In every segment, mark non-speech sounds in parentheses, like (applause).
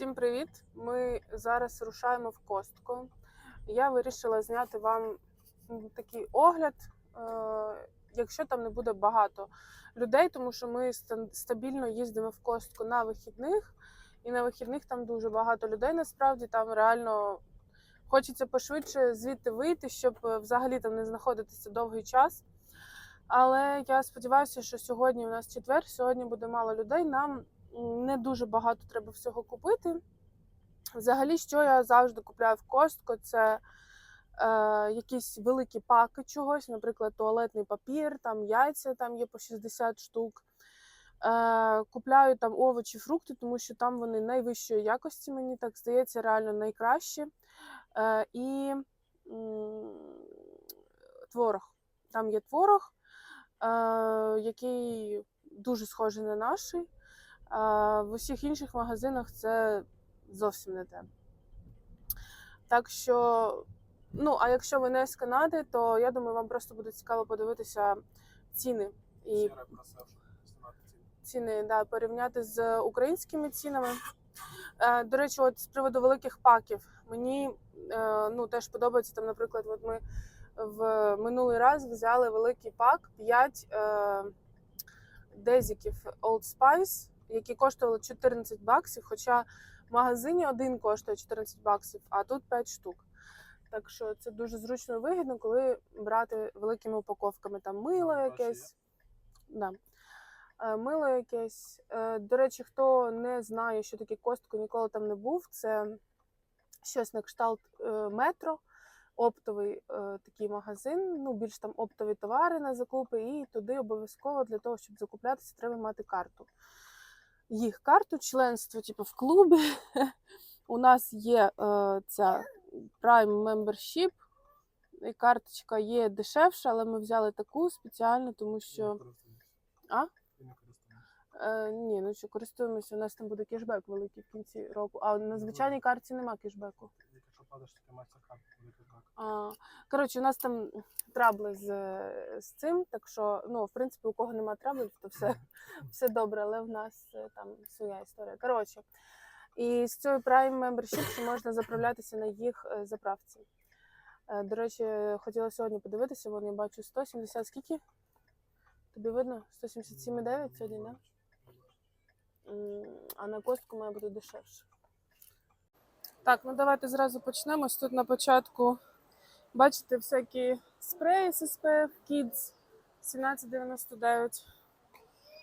Всім привіт! Ми зараз рушаємо в Костко. Я вирішила зняти вам такий огляд, е, якщо там не буде багато людей, тому що ми стабільно їздимо в Костку на вихідних, і на вихідних там дуже багато людей. Насправді там реально хочеться пошвидше звідти вийти, щоб е, взагалі там не знаходитися довгий час. Але я сподіваюся, що сьогодні у нас четвер, сьогодні буде мало людей. Нам не дуже багато треба всього купити. Взагалі, що я завжди купляю в Костко, це е, якісь великі паки чогось, наприклад, туалетний папір, там яйця там є по 60 штук. Е, купляю там овочі, фрукти, тому що там вони найвищої якості, мені так здається, реально найкращі. Е, і творог. Там є творог, е, який дуже схожий на наш. А в усіх інших магазинах це зовсім не те. Так що, ну, а якщо ви не з Канади, то я думаю, вам просто буде цікаво подивитися ціни і ціни да, порівняти з українськими цінами. Е, До речі, от з приводу великих паків, мені е, ну, теж подобається там, наприклад, от ми в минулий раз взяли великий пак 5 е, дезіків Old Spice, які коштували 14 баксів, хоча в магазині один коштує 14 баксів, а тут 5 штук. Так що це дуже зручно і вигідно, коли брати великими упаковками там мило Ну, якесь. Да. Е, Мило якесь. Е, До речі, хто не знає, що таке костко, ніколи там не був. Це щось на кшталт е, метро, оптовий е, такий магазин. Ну, більш там оптові товари на закупи, і туди обов'язково для того, щоб закуплятися, треба мати карту. Їх карту, членство, типу, в клубі. (laughs) У нас є е, ця Prime Membership, і карточка є дешевша, але ми взяли таку спеціально, тому що. А? Е, ні, ну що користуємося, у нас там буде кешбек великий в кінці року. А на звичайній карті нема кешбеку. Якщо платиш таке. А, коротше, у нас там трабли з, з цим, так що, ну, в принципі, у кого нема траблів, то все, все добре, але в нас е, там своя історія. Коротше, і з цією Prime Membership можна заправлятися на їх е, заправці. Е, До речі, хотіла сьогодні подивитися, вон я бачу 170 скільки? Тобі видно? 177,9 сьогодні? Да? А на костку має бути дешевше. Так, ну давайте зразу почнемо. Тут на початку бачите всякі спреї з SPF Kids 1799.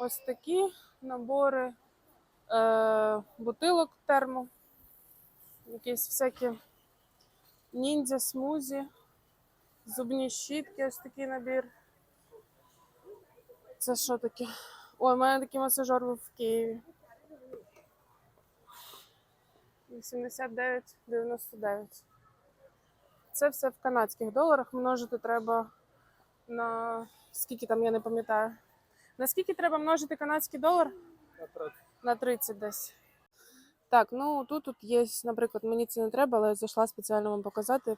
Ось такі набори е, бутилок термо. Якісь всякі ніндзя, смузі, зубні щітки, ось такий набір. Це що таке? Ой, у мене такий масажер був в Києві. 89,99. Це все в канадських доларах. Множити треба на скільки там, я не пам'ятаю. На скільки треба множити канадський долар? Я трохи. На 30 десь. Так, ну тут, тут є, наприклад, мені це не треба, але я зайшла спеціально вам показати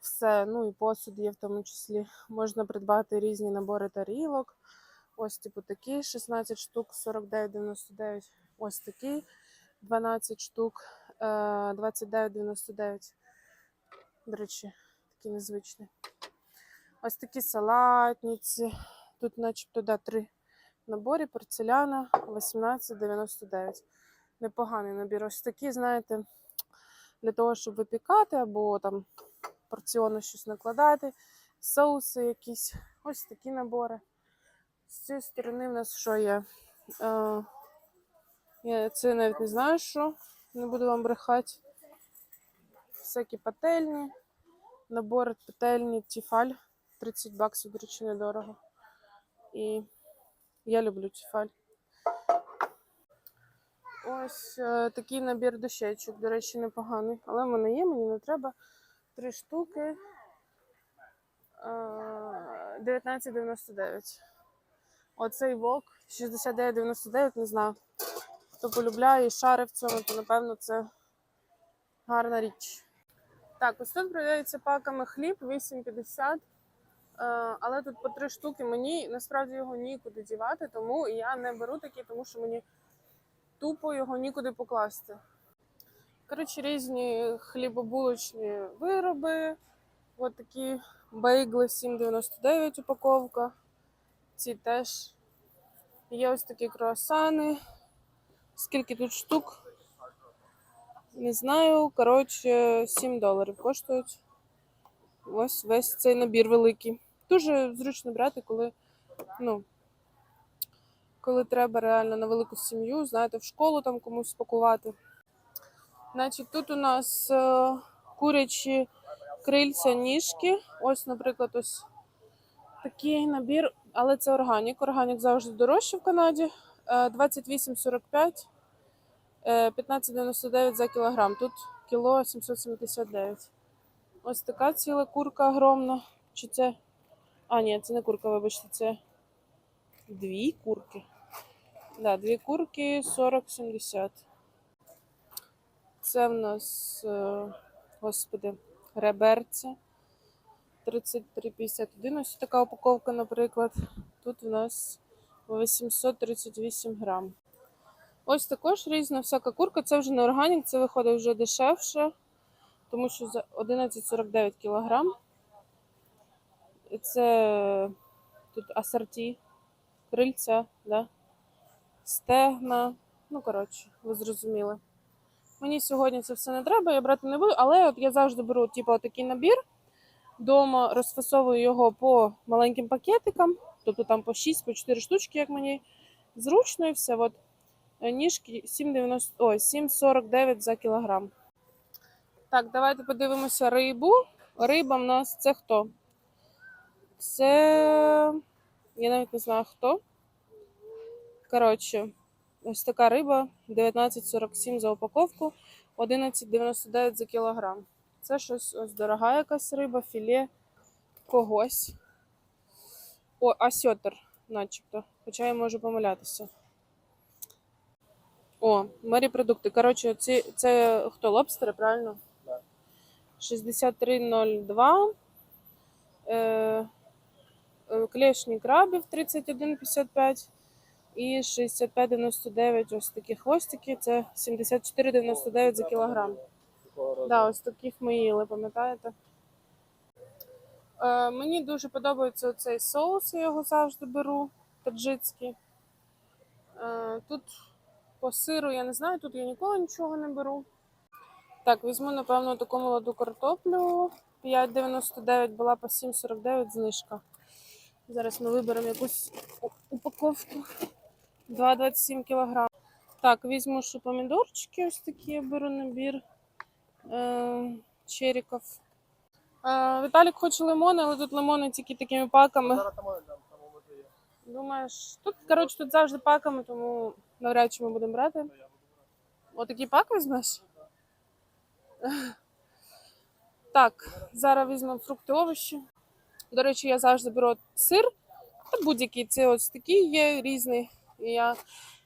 все. Ну і посуд є в тому числі. Можна придбати різні набори тарілок. Ось, типу, такі 16 штук, 49,99. Ось такі 12 штук, е, 29,99. До речі, такі незвичні. Ось такі салатниці. Тут, начебто, да, три наборі порцеляна 18,99. Непоганий набір. Ось такі, знаєте, для того, щоб випікати або там порціонно щось накладати, соуси якісь. Ось такі набори. З цієї сторони в нас що є? Е, я це навіть не знаю, що. Не буду вам брехати. Всякі пательні. Набори пательні Тіфаль. 30 баксів, до речі, недорого. І я люблю Тіфаль. Ось е, такий набір дощечок, до речі, непоганий. Але в мене є, мені не треба. Три штуки. Е, 19,99. Оцей вок 69,99, не знаю. Хто полюбляє і шарив в цьому, то напевно це гарна річ. Так, ось тут продається паками хліб 8,50. Е, Але тут по три штуки мені насправді його нікуди дівати, тому я не беру такі, тому що мені тупо його нікуди покласти. Коротше, різні хлібобулочні вироби. От такі бейгли 7,99 упаковка. Ці теж. Є ось такі круасани. Скільки тут штук? Не знаю. Коротше, 7 доларів коштують. Ось весь цей набір великий. Дуже зручно брати, коли, ну, коли треба реально на велику сім'ю, знаєте, в школу там комусь спакувати. Значить, тут у нас е, курячі крильця, ніжки. Ось, наприклад, ось такий набір, але це органік. Органік завжди дорожче в Канаді. Е, 28,45, е, 15,99 за кілограм. Тут кіло 779. Ось така ціла курка огромна. Чи це. А, ні, це не курка, вибачте, це дві курки. Да, дві курки 40,70. Це в нас, е, господи, реберця. 33,51. Ось така упаковка, наприклад. Тут у нас 838 грам. Ось також різна всяка курка. Це вже не органік, це виходить вже дешевше, тому що за 11,49 кілограм. І Це тут асорті, крильця, да? стегна. Ну, коротше, ви зрозуміли. Мені сьогодні це все не треба, я брати не буду, але от я завжди беру типу, такий набір. Дома розфасовую його по маленьким пакетикам, тобто там по 6, по 4 штучки, як мені зручно, і все. От ніжки 7,90 7,49 за кілограм. Так, давайте подивимося рибу. Риба в нас це хто? Це. Я навіть не знаю хто. Коротше, ось така риба 19,47 за упаковку, 11,99 за кілограм. Це щось ось дорога якась риба, філе когось. О, асьотер, начебто. Хоча я можу помилятися. О, морепродукти. Коротше, ці, це хто? Лобстери, правильно? Да. 63,02. Е, е, клешні крабів 31,55. І 65,99 ось такі хвостики. Це 74,99 за кілограм. Да, ось таких ми їли, пам'ятаєте? Е, мені дуже подобається цей соус, я його завжди беру, таджицький. Е, тут по сиру я не знаю, тут я ніколи нічого не беру. Так, візьму, напевно, таку молоду картоплю. 5,99 була по 7,49 знижка. Зараз ми виберемо якусь упаковку. 2,27 кг. Так, візьму ще помідорчики, ось такі я беру набір е, черіків. Е, Віталік хоче лимони, але тут лимони тільки такими паками. Думаєш, тут, коротше, тут завжди паками, тому навряд чи ми будемо брати. Отакий пак візьмеш? Так, зараз візьмемо фрукти, овочі. До речі, я завжди беру сир та будь-який. Це ось такий є різний. І я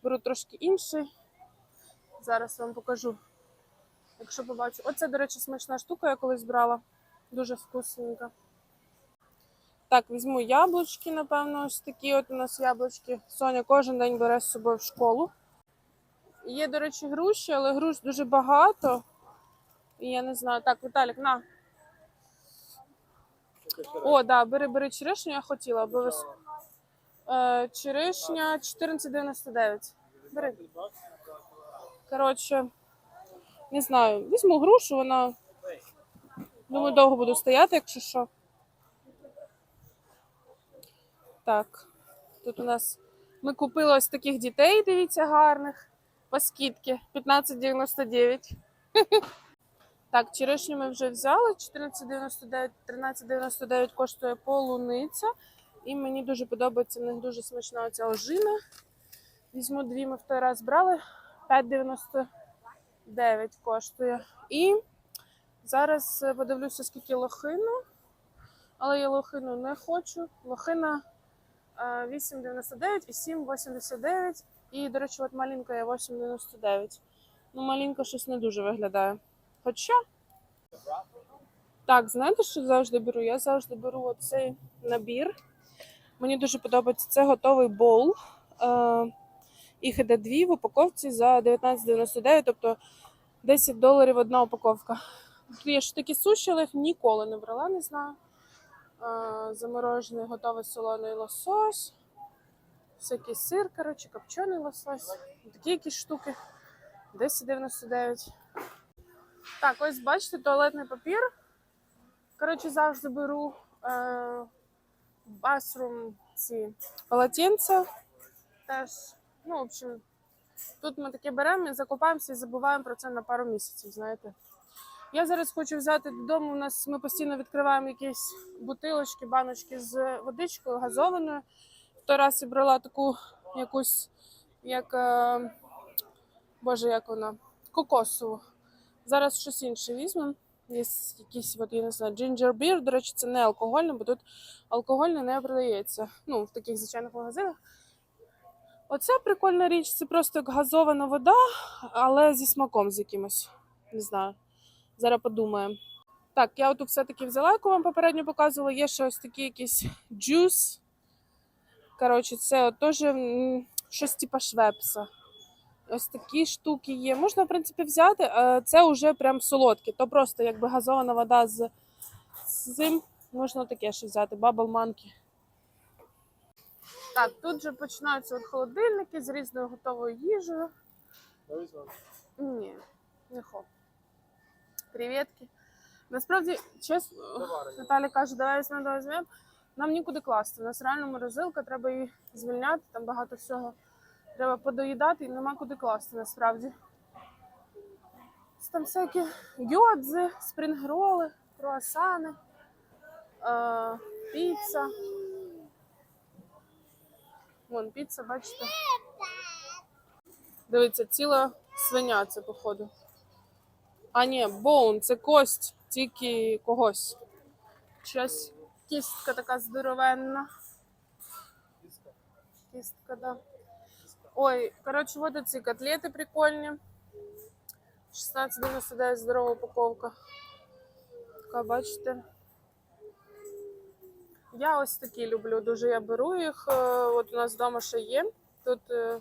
беру трошки інший. Зараз вам покажу. Якщо побачу. Оце, до речі, смачна штука, я колись брала. Дуже вкусненька. Так, візьму яблучки, напевно, ось такі. От у нас яблучки. Соня кожен день бере з собою в школу. Є, до речі, груші, але груш дуже багато. І я не знаю. Так, Віталік, на. О, да, бери, бери черешню, я хотіла обов'язково. Е, черешня 14,99. Бери. Коротше, не знаю, візьму грушу, вона. Думаю, довго буду стояти, якщо що. Так, тут у нас ми купили ось таких дітей, дивіться, гарних. По скидці 15,99. (laughs) Так, черешню ми вже взяли. 14,99, 13,99 коштує полуниця. І мені дуже подобається, в них дуже смачна ця ожина. Візьму дві, ми в той раз брали. 5,99 коштує. І зараз подивлюся, скільки лохину. Але я лохину не хочу. Лохина 8,99 і 7,89. І, до речі, от малинка є 8,99. Ну, малинка щось не дуже виглядає. Хоча. Так, знаєте, що завжди беру? Я завжди беру оцей набір. Мені дуже подобається це готовий боул. Їх іде дві в упаковці за 19,99. Тобто 10 доларів одна упаковка. Є ж такі суші, але їх ніколи не брала, не знаю. А, заморожений готовий солоний лосось. Всякий сир, коротше, копчений лосось. Такі якісь штуки. 10,99. Так, ось бачите, туалетний папір. Коротше, завжди беру е, bathroom ці полотенця. Теж, ну, в общем, тут ми таке беремо, і закупаємося і забуваємо про це на пару місяців, знаєте. Я зараз хочу взяти додому. У нас ми постійно відкриваємо якісь бутилочки, баночки з водичкою газованою. В раз я брала таку якусь, як е, Боже, як вона? Кокосову. Зараз щось інше візьмемо. Є якийсь, от, я не знаю, ginger beer. До речі, це не алкогольне, бо тут алкогольне не продається. Ну, в таких звичайних магазинах. Оце прикольна річ, це просто як газована вода, але зі смаком з якимось. Не знаю. Зараз подумаємо. Так, я отут все-таки взяла, яку вам попередньо показувала. Є ще ось такий якийсь джус. Коротше, це от теж щось типа швепса. Ось такі штуки є. Можна, в принципі, взяти. е, Це вже прям солодке. То просто якби газована вода з з цим. Можна таке ще взяти. Бабл манки. Так, тут же починаються от холодильники з різною готовою їжею. Ні, не хоп. Креветки. Насправді, чесно. Наталя каже, давай візьмемо, давай візьмемо. Нам нікуди класти. У нас реально морозилка, треба її звільняти, там багато всього. Треба подоїдати і нема куди класти насправді. Там всякі гьодзи, спрінгроли, круасани, е, піца. Вон піца, бачите. Дивіться, ціла свиня це, походу. А ні, боун, це кость, тільки когось. Щось кістка така здоровенна. Кістка. Да. Ой, коротше, вот ці котлети прикольні. 16,99 здорова упаковка. Така, бачите. Я ось такі люблю дуже. Я беру їх. е, От у нас вдома ще є. Тут е,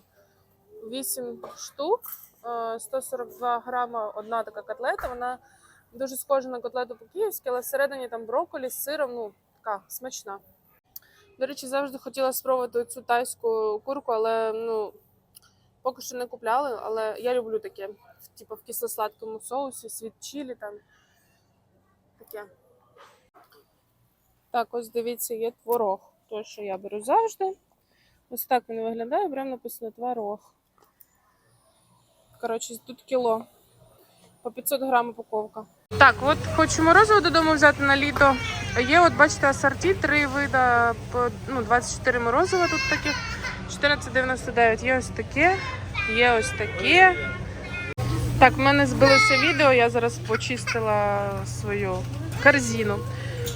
8 штук, е, 142 грама одна така котлета. Вона дуже схожа на котлету по-київськи, але всередині там брокколі з сиром, ну, така смачна. До речі, завжди хотіла спробувати цю тайську курку, але ну, поки що не купляли. Але я люблю таке, типу в кисло-сладкому соусі, світ чилі там. Таке. Так, ось дивіться, є творог. Той, що я беру завжди. Ось так він виглядає, прямо написано творог. Коротше, тут кіло. По 500 грам упаковка. Так, от хочу морозиво додому взяти на літо. Є, от бачите, асорті, три вида, ну, 24 морозива тут таких. 14,99. Є ось таке, є ось таке. Так, в мене збилося відео, я зараз почистила свою корзину.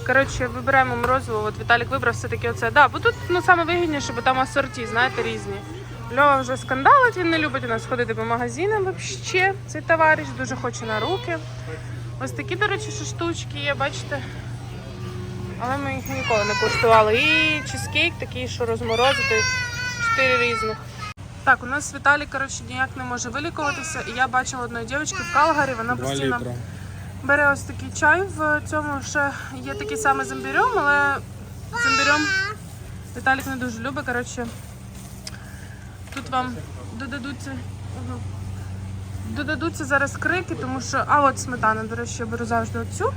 Коротше, вибираємо морозиво. От Віталік вибрав все-таки оце. Да, бо тут ну, саме бо там асорті, знаєте, різні. Льова вже скандалить, він не любить у нас ходити по магазинам взагалі. Цей товариш дуже хоче на руки. Ось такі, до речі, ще штучки є, бачите. Але ми їх ніколи не куштували. І чизкейк такий, що розморозити. Чотири різних. Так, у нас Віталій, коротше, ніяк не може вилікуватися. І я бачила одної дівчинки в Калгарі, вона постійно літра. бере ось такий чай. В цьому ще є такий самий з але з Віталік не дуже любить. Коротше, тут вам додадуться. ага, Додадуться зараз крики, тому що. А от сметана, до речі, я беру завжди оцю.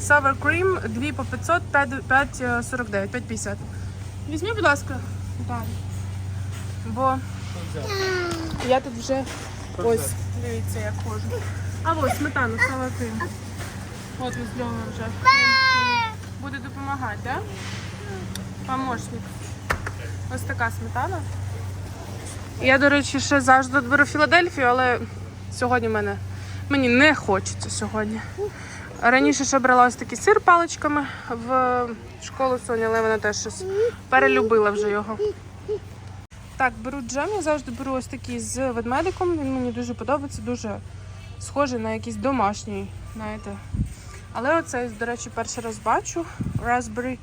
Sour cream 2 по 500, 5,49, 5,50. Візьміть, будь ласка, Віталій. Бо я тут вже ось, дивіться, як ходжу. А ось сметану, sour cream. От ми з Льовою вже. Буде допомагати, так? Да? Помощник. Ось така сметана. Я, до речі, ще завжди беру Філадельфію, але сьогодні мене мені не хочеться сьогодні. Раніше ще брала ось такий сир паличками в школу Соні, але вона теж щось перелюбила вже його. Так, беру джем, я завжди беру ось такий з ведмедиком. Він мені дуже подобається, дуже схожий на якийсь домашній, знаєте. Але оцей, до речі, перший раз бачу. Raspberry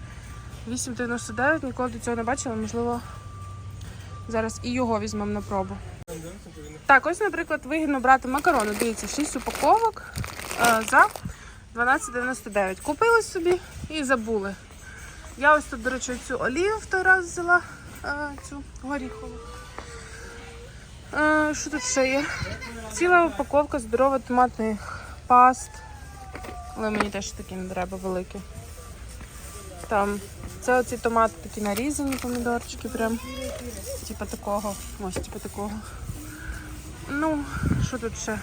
8,99, ніколи до цього не бачила, можливо, зараз і його візьмемо на пробу. Так, ось, наприклад, вигідно брати макарони. Дивіться, 6 упаковок е, за 12,99. Купили собі і забули. Я ось тут, до речі, цю олію в той раз взяла, е, цю горіхову. Е, що тут ще є? Ціла упаковка здорових томатних паст. Але мені теж такі не треба великі. Там це оці томати такі нарізані помідорчики, прям. Типа такого. Ось, типа такого. Ну, що тут ще?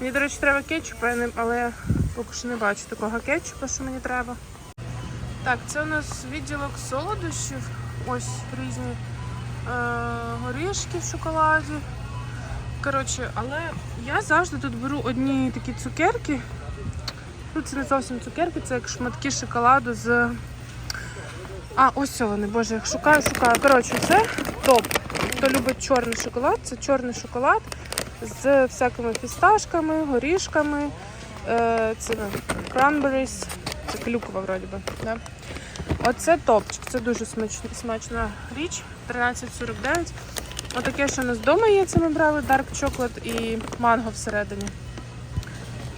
Мені, до речі, треба кетчуп, але я поки що не бачу такого кетчупа, що мені треба. Так, це у нас відділок солодощів. Ось різні е, горішки в шоколаді. Коротше, але я завжди тут беру одні такі цукерки. Ну, це не зовсім цукерки, це як шматки шоколаду з. А, ось вони, боже, я шукаю, шукаю. Коротше, це топ. Хто любить чорний шоколад, це чорний шоколад з всякими фісташками, горішками, е, цими cranberries. Це клюква, вроді би. Да? Оце топчик, це дуже смачна, смачна річ. 13,49. Отаке, що у нас вдома є, це ми брали Dark Chocolate і манго всередині.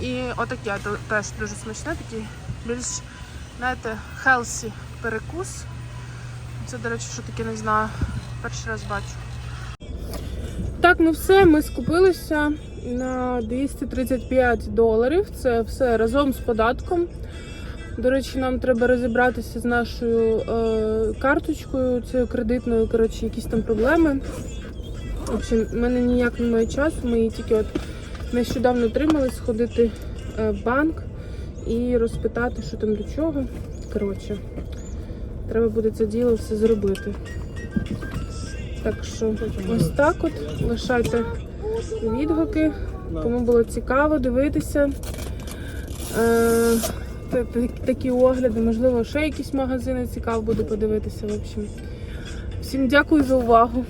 І отаке теж дуже смачне, такий більш, знаєте, healthy перекус. Це, до речі, що таке не знаю. Перший раз бачу. Так, ну все, ми скупилися на 235 доларів. Це все разом з податком. До речі, нам треба розібратися з нашою е, карточкою, цією кредитною, коротше, якісь там проблеми. В общем, в мене ніяк немає часу. Ми її тільки от нещодавно отримали сходити е, в банк і розпитати, що там до чого. Коротше, треба буде це діло все зробити. Так що ось так от. Лишайте відгуки. Кому було цікаво дивитися. Е, та- та- такі огляди, можливо, ще якісь магазини цікаво буде подивитися. В общем, всім дякую за увагу.